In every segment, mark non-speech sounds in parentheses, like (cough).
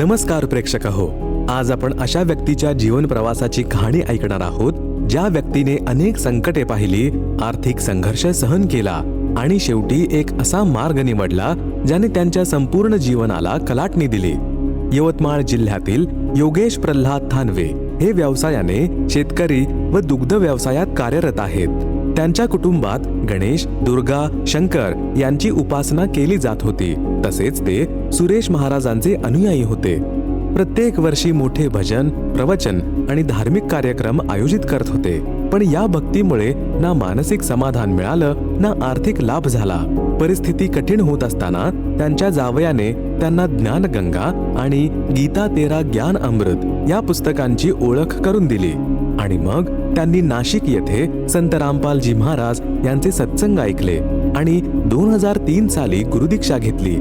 नमस्कार प्रेक्षक हो आज आपण अशा व्यक्तीच्या जीवन प्रवासाची कहाणी ऐकणार आहोत ज्या व्यक्तीने अनेक संकटे पाहिली आर्थिक संघर्ष सहन केला आणि शेवटी एक असा मार्ग निवडला ज्याने त्यांच्या संपूर्ण जीवनाला कलाटणी दिली. यवतमाळ जिल्ह्यातील योगेश प्रल्हाद थानवे हे व्यवसायाने शेतकरी व दुग्ध व्यवसायात कार्यरत आहेत. त्यांच्या कुटुंबात गणेश दुर्गा शंकर यांची उपासना केली जात होती. तसेच ते सुरेश महाराजांचे अनुयायी होते. प्रत्येक वर्षी मोठे भजन प्रवचन आणि धार्मिक कार्यक्रम आयोजित करत होते. पण या भक्तीमुळे ना मानसिक समाधान मिळालं ना आर्थिक लाभ झाला. परिस्थिती कठीण होत असताना त्यांच्या जावयाने त्यांना ज्ञानगंगा आणि गीता तेरा ज्ञान अमृत या पुस्तकांची ओळख करून दिली. आणि मग त्यांनी नाशिक येथे संत रामपालजी महाराज यांचे सत्संग ऐकले आणि दोन हजार तीन साली गुरुदीक्षा घेतली.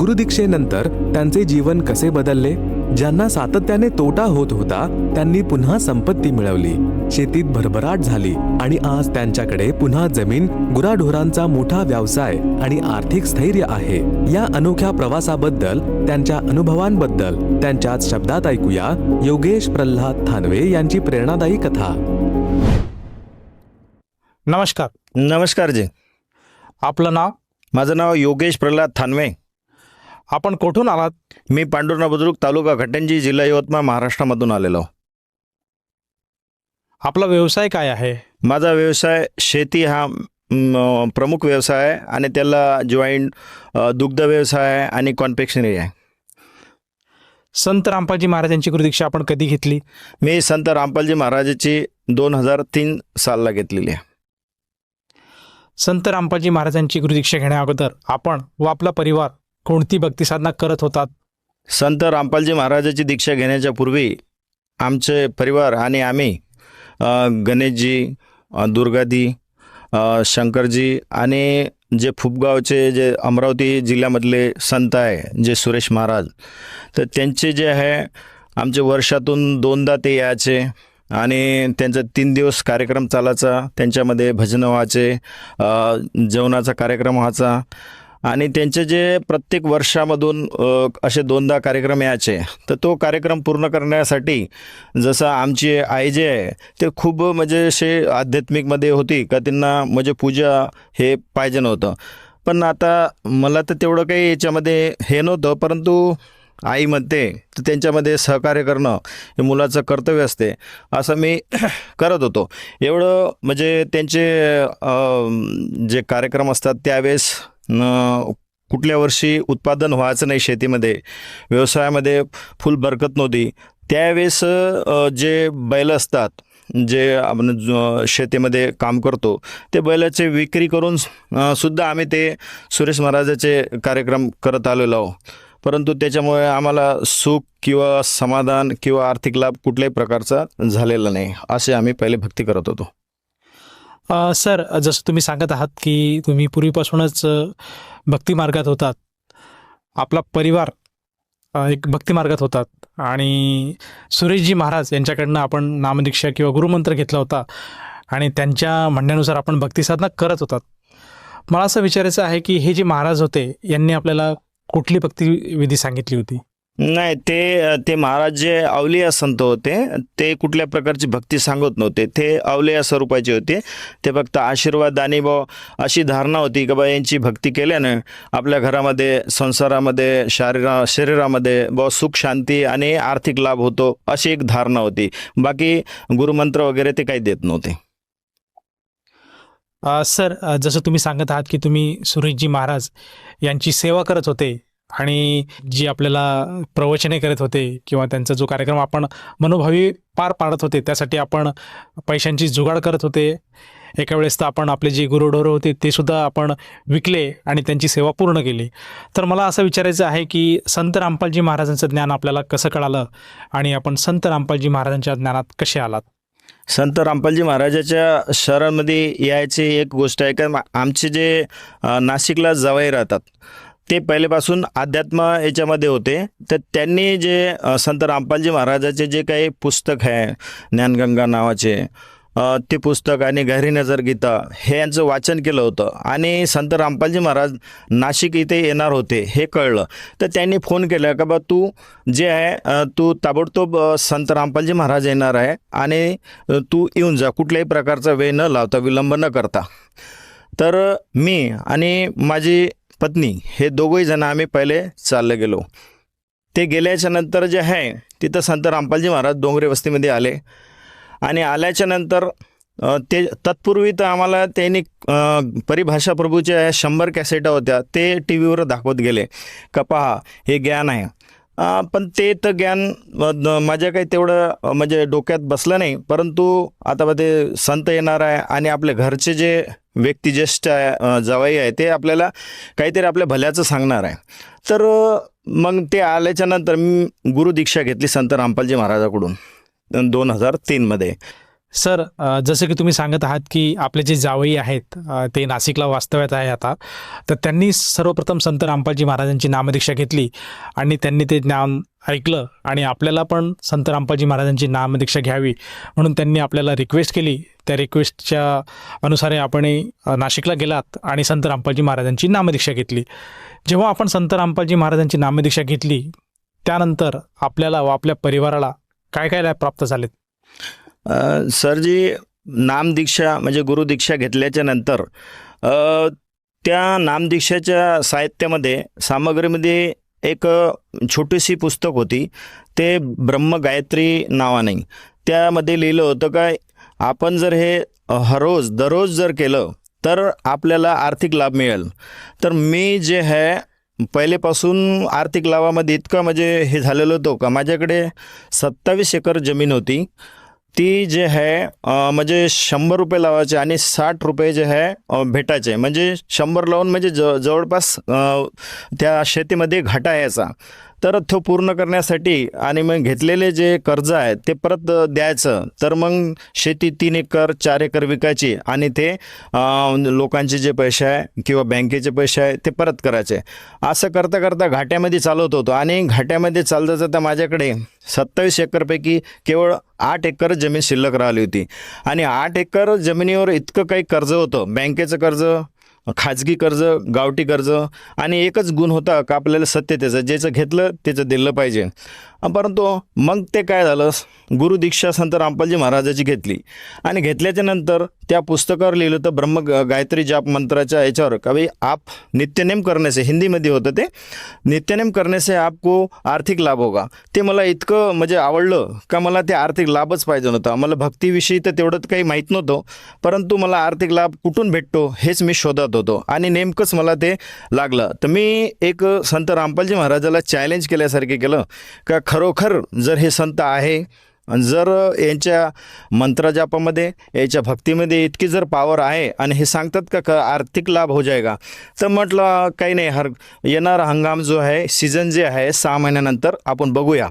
गुरुदीक्षेनंतर त्यांचे जीवन कसे बदलले? ज्यांना सातत्याने तोटा होत होता त्यांनी पुन्हा संपत्ती मिळवली. शेतीत भरभराट झाली आणि आज त्यांच्याकडे पुन्हा जमीन गुराढोरांचा मोठा व्यवसाय आणि आर्थिक स्थैर्य आहे. या अनोख्या प्रवासाबद्दल त्यांच्या अनुभवांबद्दल त्यांच्याच शब्दात ऐकूया योगेश प्रल्हाद थानवे यांची प्रेरणादायी कथा. नमस्कार. नमस्कार जी. आपलं नाव? माझं नाव योगेश प्रल्हाद थानवे. आपण कुठून आलात? मी पांडुर्णा बुद्रुक तालुका घटंजी जिल्हा यवतमाळ महाराष्ट्रामधून आलेलो. आपला व्यवसाय काय आहे? माझा व्यवसाय शेती हा म, प्रमुख व्यवसाय आहे आणि त्याला जॉईंट दुग्ध व्यवसाय आहे आणि कॉन्फेक्शनरी आहे. संत रामपालजी महाराजांची गुरुदीक्षा आपण कधी घेतली? मी संत रामपालजी महाराजाची दोन हजार तीन सालला घेतलेली आहे. संत रामपाजी महाराजांची गुरुदीक्षा घेण्याअगोदर आपण व आपला परिवार कोणती भक्तिसाधना करत होतात? संत रामपालजी महाराजाची दीक्षा घेण्याच्या पूर्वी आमचे परिवार आणि आम्ही गणेशजी दुर्गादी शंकरजी आणि जे फुपगावचे जे अमरावती जिल्ह्यामधले संत आहे जे सुरेश महाराज तर त्यांचे जे आहे आमचे वर्षातून दोनदा ते यायचे. आणि त्यांचा तीन दिवस कार्यक्रम चालायचा. त्यांच्यामध्ये भजनं व्हायचे जेवणाचा कार्यक्रम व्हायचा. आणि त्यांचे जे प्रत्येक वर्षामधून असे दोनदा कार्यक्रम यायचे. तर तो कार्यक्रम पूर्ण करण्यासाठी जसं आमची आई जे आहे ते खूप म्हणजे असे आध्यात्मिकमध्ये होती का त्यांना म्हणजे पूजा हे पाहिजे नव्हतं. पण आता मला तर तेवढं काही याच्यामध्ये हे नव्हतं परंतु आई म्हणते तर त्यांच्यामध्ये सहकार्य करणं हे मुलाचं कर्तव्य असते. असं मी (clears throat) करत होतो. एवढं म्हणजे त्यांचे जे कार्यक्रम असतात त्यावेळेस कुठल्या वर्षी उत्पादन व्हायचं नाही शेतीमध्ये व्यवसायामध्ये फुल बरकत नव्हती. त्यावेळेस जे बैल असतात जे आपण शेतीमध्ये काम करतो ते बैलाचे विक्री करून सुद्धा आम्ही ते सुरेश महाराजाचे कार्यक्रम करत आलेलो आहोत. परंतु त्याच्यामुळे आम्हाला सुख किंवा समाधान किंवा आर्थिक लाभ कुठल्याही प्रकारचा झालेला नाही असे आम्ही पहिले भक्ती करत होतो. सर जसं तुम्ही सांगत आहात की तुम्ही पूर्वीपासूनच भक्ती मार्गात होतात. आपला परिवार एक भक्ती मार्गात होतात. आणि सुरेशजी महाराज यांच्याकडनं आपण नामदीक्षा किंवा गुरुमंत्र घेतला होता. आणि त्यांच्या म्हणण्यानुसार आपण भक्ती साधना करत होतात. मला असं विचारायचं आहे की हे जे महाराज होते यांनी आपल्याला कुठली भक्ती विधी सांगितली होती? नाही ते ते महाराज जे अवलिया संत होते ते कुठल्या प्रकारची भक्ती सांगत नव्हते. ते अवलिया स्वरूपाचे होते. ते फक्त आशीर्वाद आणि ब अशी धारणा होती की बा यांची भक्ती केल्यानं आपल्या घरामध्ये संसारामध्ये शारीरा शरीरामध्ये ब सुख शांती आणि आर्थिक लाभ होतो अशी एक धारणा होती. बाकी गुरुमंत्र वगैरे ते काही देत नव्हते. सर जसं तुम्ही सांगत आहात की तुम्ही सुरेशजी महाराज यांची सेवा करत होते आणि जी आपल्याला प्रवचने करत होते किंवा त्यांचा जो कार्यक्रम आपण मनोभावी पार पाडत होते त्यासाठी आपण पैशांची जुगाड करत होते. एका वेळेस तर आपण आपले जे गुरुढोरं होते ते सुद्धा आपण विकले आणि त्यांची सेवा पूर्ण केली. तर मला असं विचारायचं आहे की संत रामपालजी महाराजांचं ज्ञान आपल्याला कसं कळालं आणि आपण संत रामपालजी महाराजांच्या ज्ञानात कसे आलात? संत रामपालजी महाराजाच्या शहरामध्ये यायची एक गोष्ट आहे. कारण आमचे जे नाशिकला जवाई राहतात ते पहिलेपासून अध्यात्म याच्यामध्ये होते. तर त्यांनी जे संत रामपालजी महाराजाचे जे काही पुस्तक आहे ज्ञानगंगा नावाचे ते पुस्तक आणि गहरी नजर गीता हे यांचं वाचन केलं होतं. आणि संत रामपालजी महाराज नाशिक इथे येणार होते हे कळलं. तर त्यांनी फोन केला का बा तू जे आहे तू ताबडतोब संत रामपालजी महाराज येणार आहे आणि तू येऊन जा कुठल्याही प्रकारचा वेळ न लावता विलंब न करता. तर मी आणि माझी पत्नी हे दोघंही जण आम्ही पहिले चालले गेलो. ते गेल्याच्यानंतर जे आहे तिथं संत रामपालजी महाराज डोंगरे वस्तीमध्ये आले. आणि आल्याच्यानंतर ते तत्पूर्वी तर आम्हाला त्यांनी परिभाषा प्रभूच्या या शंभर कॅसेटा होत्या ते टी व्हीवर दाखवत गेले. का पहा हे ज्ञान आहे. पण ते तर ज्ञान माझ्या काही तेवढं म्हणजे डोक्यात बसलं नाही. परंतु आता ते संत येणार आहे आणि आपले घरचे जे व्यक्ती ज्येष्ठ आहे जवाई आहे ते आपल्याला काहीतरी आपल्या भल्याचं सांगणार आहे. तर मग ते आल्याच्यानंतर मी गुरुदीक्षा घेतली संत रामपालजी महाराजाकडून. दोन हजार तीनमध्ये सर जसं की तुम्ही सांगत आहात की आपले जे जावई आहेत ते नाशिकला वास्तव्यात आहे आता. तर त्यांनी सर्वप्रथम संत रामपालजी महाराजांची नामदीक्षा घेतली आणि त्यांनी ते ज्ञान ऐकलं आणि आपल्याला पण संत रामपालजी महाराजांची नामदीक्षा घ्यावी म्हणून त्यांनी आपल्याला रिक्वेस्ट केली. त्या रिक्वेस्टच्या अनुसारे आपण नाशिकला गेलात आणि संत रामपालजी महाराजांची नामदीक्षा घेतली. जेव्हा आपण संत रामपालजी महाराजांची नामदीक्षा घेतली त्यानंतर आपल्याला व आपल्या परिवाराला काय काय प्राप्त झालेत? सरजी नामदीक्षा म्हणजे गुरुदीक्षा घेतल्याच्या नंतर त्या नामदीक्षाच्या साहित्यामध्ये सामग्रीमध्ये एक छोटीशी पुस्तक होती. ते ब्रह्म गायत्री नावाने. त्यामध्ये लिहिलं होतं काय आपण जर हे हरोज दररोज जर केलं तर आपल्याला आर्थिक लाभ मिळेल. तर मी जे आहे पहिलेपासून आर्थिक लाभामध्ये इतकं म्हणजे हे झालेलं होतं का? माझ्याकडे सत्तावीस एकर जमीन होती. ती जे आहे म्हणजे शंभर रुपये लावायचे आणि साठ रुपये जे आहे भेटायचे. म्हणजे शंभर लावून म्हणजे ज जवळपास त्या शेतीमध्ये घाटा यायचा. तर तो पूर्ण करण्यासाठी आणि मग घेतलेले जे कर्ज आहे ते परत द्यायचं. तर मग शेती तीन एकर चार एकर विकायची आणि ते लोकांचे जे पैसे आहे किंवा बँकेचे पैसे आहे ते परत करायचे. असं करता करता घाट्यामध्ये चालवत होतो आणि घाट्यामध्ये चालता जाता माझ्याकडे सत्तावीस एकरपैकी केवळ आठ एकर जमीन शिल्लक राहिली होती. आणि आठ एकर जमिनीवर इतकं काही कर्ज होतं. बँकेचं कर्ज खाजगी कर्ज गावठी कर्ज आणि एकच गुण होता का आपल्याला सत्य त्याचं ज्याचं घेतलं त्याचं दिलं पाहिजे. परंतु मग ते काय झालं? गुरुदीक्षा संत रामपालजी महाराजाची घेतली. आणि घेतल्याच्या नंतर त्या पुस्तकावर लिहिलं तर ब्रह्म ग- गायत्री जाप मंत्राच्या याच्यावर का भाई आप नित्यनेम करण्याचे हिंदीमध्ये होतं ते नित्यनेम करण्याचे आपको आर्थिक लाभ होगा. ते मला इतकं म्हणजे आवडलं का मला ते आर्थिक लाभच पाहिजे नव्हता. मला भक्तीविषयी तर तेवढं काही माहीत नव्हतं परंतु मला आर्थिक लाभ कुठून भेटतो हेच मी शोधत होतो. आणि नेमकंच मला ते लागलं. तर मी एक संत रामपालजी महाराजाला चॅलेंज केल्यासारखे केलं. का खरोखर जर हे संत आहे जर यांच्या मंत्रजापामध्ये याच्या भक्तीमध्ये इतकी जर पॉवर आहे आणि हे सांगतात का का आर्थिक लाभ हो जाएगा तर म्हटलं काही नाही हर येणारा हंगाम जो आहे सीझन जे आहे सहा महिन्यानंतर आपण बघूया.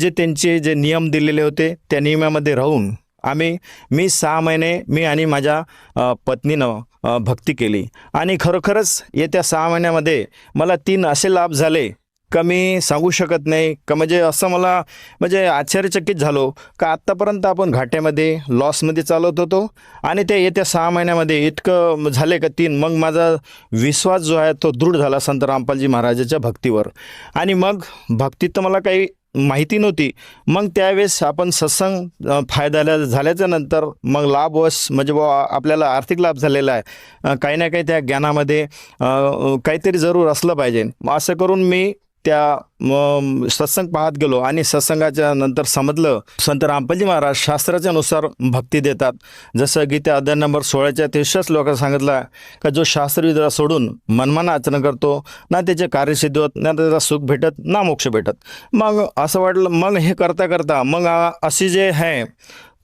जे त्यांचे जे नियम दिलेले होते त्या नियमामध्ये राहून आम्ही मी सहा महिने मी आणि माझ्या पत्नीनं भक्ती केली. आणि खरोखरच येत्या सहा महिन्यामध्ये मला तीन असे लाभ झाले. का मी सांगू शकत नाही. का म्हणजे असं मला म्हणजे आश्चर्यचकित झालो. का आत्तापर्यंत आपण घाट्यामध्ये लॉसमध्ये चालवत होतो. आणि ते येत्या सहा महिन्यामध्ये इतकं झाले का तीन. मग माझा विश्वास जो आहे तो दृढ झाला संत रामपालजी महाराजाच्या भक्तीवर. आणि मग भक्तीत तर मला काही माहिती नव्हती. मग त्यावेळेस आपण सत्संग फायदाला फायदा झाल्याच्यानंतर मग लाभवश म्हणजे बुवा आपल्याला आर्थिक लाभ झालेला आहे. काही ना काही त्या ज्ञानामध्ये काहीतरी जरूर असलं पाहिजे. मग असं करून मी त्या सत्संग पाहत गेलो आणि सत्संगाच्या नंतर समजलं संत रामपालजी महाराज शास्त्राच्या नुसार भक्ती देतात. जसं गीता अध्याय नंबर सोळाच्या तेवीसच लोकांना सांगितलं का जो शास्त्रविद्या सोडून मनमाना आचरण करतो ना त्याचे कार्यसिद्धी होत ना त्याचा सुख भेटत ना मोक्ष भेटत. मग असं वाटलं मग हे करता करता मग अशी जे आहे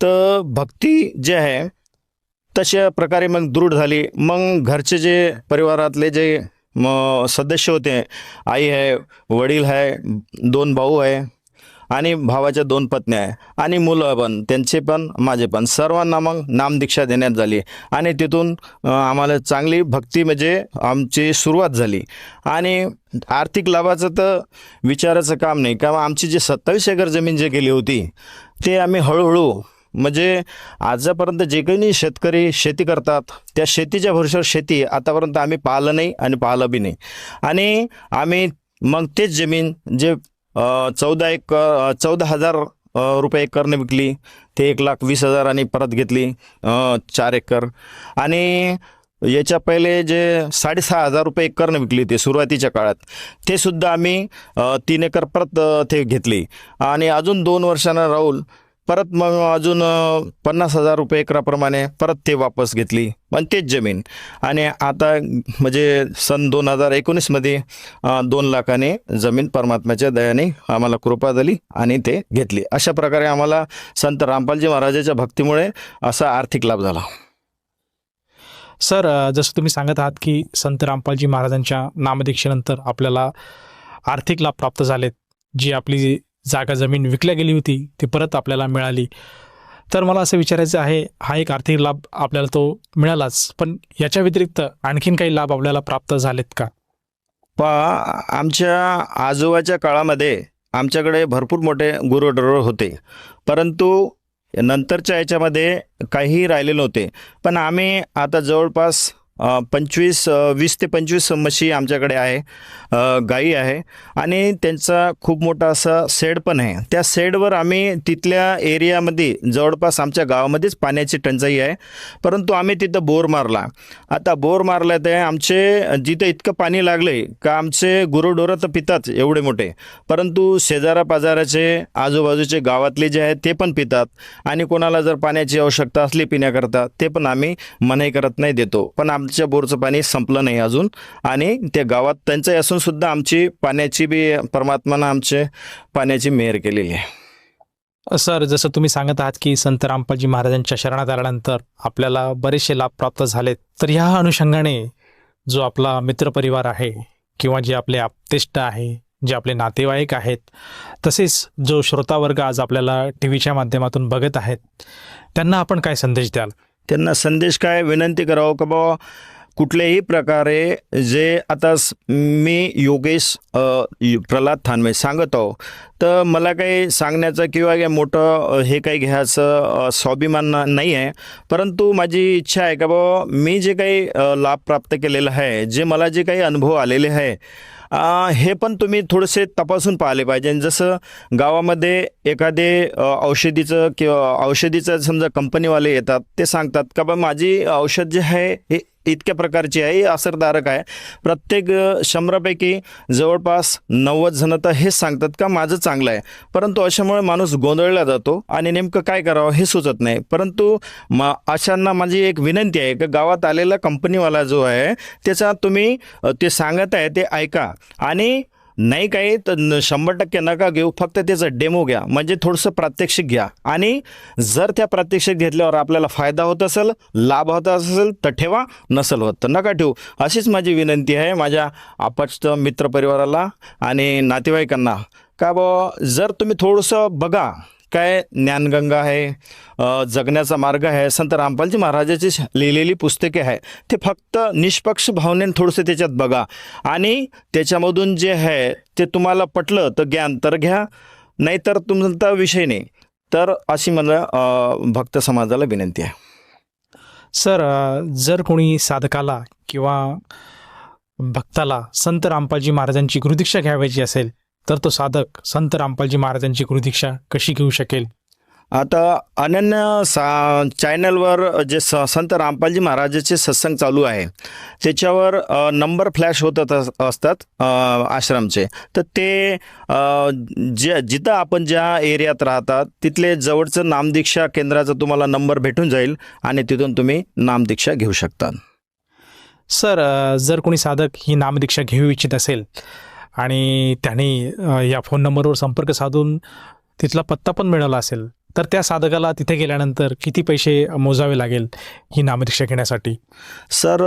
तर भक्ती जे आहे तशा प्रकारे मग दृढ झाली. मग घरचे जे परिवारातले जे सदस्य होते. आई आहे वडील आहे दोन भाऊ आहे आणि भावाच्या दोन पत्नी आहे. आणि मुलं पण त्यांचे पण माझे पण. सर्वांना मग नामदीक्षा देण्यात झाली. आणि तिथून आम्हाला चांगली भक्ती म्हणजे आमची सुरुवात झाली. आणि आर्थिक लाभाचं तर विचाराचं काम नाही. कारण आमची जी सत्तावीस एकर जमीन जे गेली होती ते आम्ही हळूहळू म्हणजे आजपर्यंत जे काही शेतकरी शेती करतात त्या शेतीच्या भरोश्यावर शेती आतापर्यंत आम्ही पाहिलं नाही आणि पाहिलं बी नाही. आणि आम्ही मग तेच जमीन जे चौदा एक चौदा हजार रुपये एकरने विकली ते एक लाख वीस हजार आणि परत घेतली चार एकर. आणि याच्या पहिले जे साडेसहा हजार रुपये एकरनं विकली होती सुरुवातीच्या काळात ते सुद्धा आम्ही तीन एकर परत ते घेतली. आणि अजून दोन वर्षानं राहुल परत मग अजून पन्नास हजार रुपये एकराप्रमाणे परत ते वापस घेतली. पण तेच जमीन. आणि आता म्हणजे सन दोन हजार एकोणीसमध्ये दोन लाखाने जमीन परमात्म्याच्या दयाने आम्हाला कृपा झाली आणि ते घेतली. अशा प्रकारे आम्हाला संत रामपालजी महाराजाच्या भक्तीमुळे असा आर्थिक लाभ झाला. सर जसं तुम्ही सांगत आहात की संत रामपालजी महाराजांच्या नामदीक्षेनंतर आपल्याला आर्थिक लाभ प्राप्त झालेत जी आपली जागा जमीन विकल्या गेली होती ती परत आपल्याला मिळाली. तर मला असं विचारायचं आहे हा एक आर्थिक लाभ आपल्याला तो मिळालाच पण याच्या व्यतिरिक्त आणखीन काही लाभ आपल्याला प्राप्त झालेत का? पा आमच्या आजोबाच्या काळामध्ये आमच्याकडे भरपूर मोठे गुरुढोर होते. परंतु नंतरच्या याच्यामध्ये काहीही राहिले नव्हते. पण आम्ही आता जवळपास पंचवीस वीस ते पंचवीस म्हशी आमच्याकडे आहे. गाई आहे आणि त्यांचा खूप मोठा असा शेड पण आहे. त्या शेडवर आम्ही तिथल्या एरियामध्ये जवळपास आमच्या गावामध्येच पाण्याची टंचाई आहे. परंतु आम्ही तिथं बोर मारला. आता बोर मारला ते आमचे जिथं इतकं पाणी लागले का आमचे गुरुढोरं तर पितात एवढे मोठे. परंतु शेजारा पाजाराचे आजूबाजूचे गावातले जे आहेत ते पण पितात. आणि कोणाला जर पाण्याची आवश्यकता असली पिण्याकरता ते पण आम्ही मनाई करत नाही देतो. पण आम आमच्या बोरचं पाणी संपलं नाही अजून. आणि त्या गावात त्यांचंही असून सुद्धा आमची पाण्याची बी परमात्मानं आमचे पाण्याची मेहर केलेली आहे. सर जसं तुम्ही सांगत आहात की संत रामपालजी महाराजांच्या शरणात आल्यानंतर आपल्याला बरेचसे लाभ प्राप्त झालेत. तर ह्या अनुषंगाने जो आपला मित्रपरिवार आहे किंवा जे आपले आप्तेष्ट आहे जे आपले नातेवाईक आहेत तसेच जो श्रोतावर्ग आज आपल्याला टी व्हीच्या माध्यमातून बघत आहेत त्यांना आपण काय संदेश द्याल? त्यांना संदेश काय? विनंती करावं का बाबा? कुठल्याही प्रकारे जे आता मी योगेश प्रल्हाद थानवे सांगत आहो तर मला काही सांगण्याचं किंवा काही मोठं हे काही घ्यायचं स्वाभिमान नाही आहे परंतु माझी इच्छा आहे का बाबा मी जे काही लाभ प्राप्त केलेलं आहे जे मला जे काही अनुभव आलेले आहे हे पण तुम्ही थोडेसे तपासून पाहिले पाहिजे. जसं गावामध्ये एखादे औषधीचं किंवा औषधीचं समजा कंपनीवाले येतात ते सांगतात का बा माझी औषध जे आहे हे इतक्या प्रकारची आहे असरदारक आहे. प्रत्येक शंभरापैकी जवळपास नव्वद जण तर हेच सांगतात का माझं चांगलं आहे. परंतु अशामुळे माणूस गोंधळला जातो आणि नेमकं काय करावं हे सुचत नाही. परंतु म अशांना माझी एक विनंती आहे की गावात आलेला कंपनीवाला जो आहे त्याचा तुम्ही ते सांगत आहे ते ऐका. आणि नाही काही तर न- शंभर टक्के नका घेऊ फक्त त्याचा डेमो घ्या. म्हणजे थोडंसं प्रात्यक्षिक घ्या. आणि जर त्या प्रात्यक्षिक घेतल्यावर आपल्याला फायदा होत असेल लाभ होत असेल तर ठेवा. नसेल होत तर नका ठेवू. अशीच माझी विनंती आहे माझ्या अपक्ष मित्रपरिवाराला आणि नातेवाईकांना. का बा? जर तुम्ही थोडंसं बघा काय ज्ञानगंगा आहे जगण्याचा मार्ग आहे संत रामपालजी महाराजाची लिहिलेली पुस्तके आहे ते फक्त निष्पक्ष भावनेने थोडंसं त्याच्यात बघा. आणि त्याच्यामधून जे आहे ते तुम्हाला पटलं तर ज्ञान तर घ्या नाहीतर तुमचा विषय नाही. तर अशी मला भक्त समाजाला विनंती आहे. सर जर कोणी साधकाला किंवा भक्ताला संत रामपालजी महाराजांची गुरुदीक्षा घ्यावायची असेल तर तो साधक संत रामपालजी महाराजांची गुरुदीक्षा कशी घेऊ शकेल? आता अनन्य सा चॅनलवर जे स संत रामपालजी महाराजाचे सत्संग चालू आहे त्याच्यावर नंबर फ्लॅश होत अस- असतात आश्रमचे. तर ते जे जिथं आपण ज्या एरियात राहतात तिथले जवळचं नामदीक्षा केंद्राचा तुम्हाला नंबर भेटून जाईल आणि तिथून तुम्ही नामदीक्षा घेऊ शकता. सर जर कोणी साधक ही नामदीक्षा घेऊ इच्छित असेल आणि त्याने या फोन नंबरवर संपर्क साधून तिथला पत्ता पण मिळाला असेल तर त्या साधकाला तिथे गेल्यानंतर किती पैसे मोजावे लागेल ही नामदीक्षा घेण्यासाठी? सर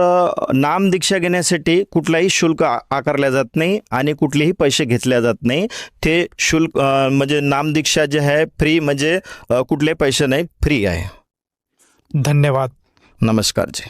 नामदीक्षा घेण्यासाठी कुठलाही शुल्क आकारल्या जात नाही आणि कुठलेही पैसे घेतल्या जात नाही. ते शुल्क म्हणजे नामदीक्षा जे आहे फ्री म्हणजे कुठले पैसे नाही फ्री आहे. धन्यवाद. नमस्कार जी.